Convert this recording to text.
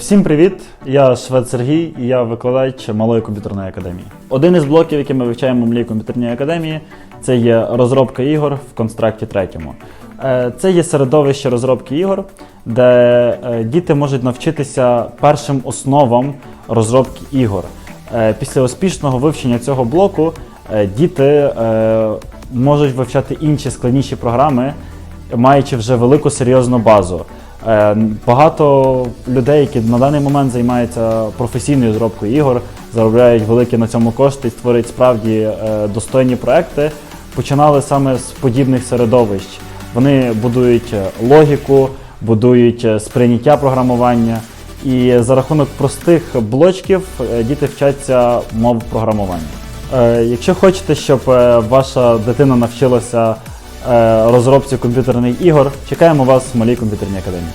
Всім привіт! Я Швед Сергій і я викладач малої комп'ютерної академії. Один із блоків, який ми вивчаємо в малій комп'ютерній академії, це є розробка ігор в констракті третьому. Е, Це є середовище розробки ігор, де е, діти можуть навчитися першим основам розробки ігор. Е, Після успішного вивчення цього блоку діти можуть вивчати інші складніші програми, маючи вже велику серйозну базу. Е, Багато людей, які на даний момент займаються професійною зробкою ігор, заробляють великі на цьому кошти створюють справді е, достойні проекти, починали саме з подібних середовищ. Вони будують е, логіку, будують сприйняття програмування. І за рахунок простих блочків діти вчаться мов програмування. Якщо хочете, щоб ваша дитина навчилася розробці комп'ютерних ігор, чекаємо вас в малій комп'ютерній академії.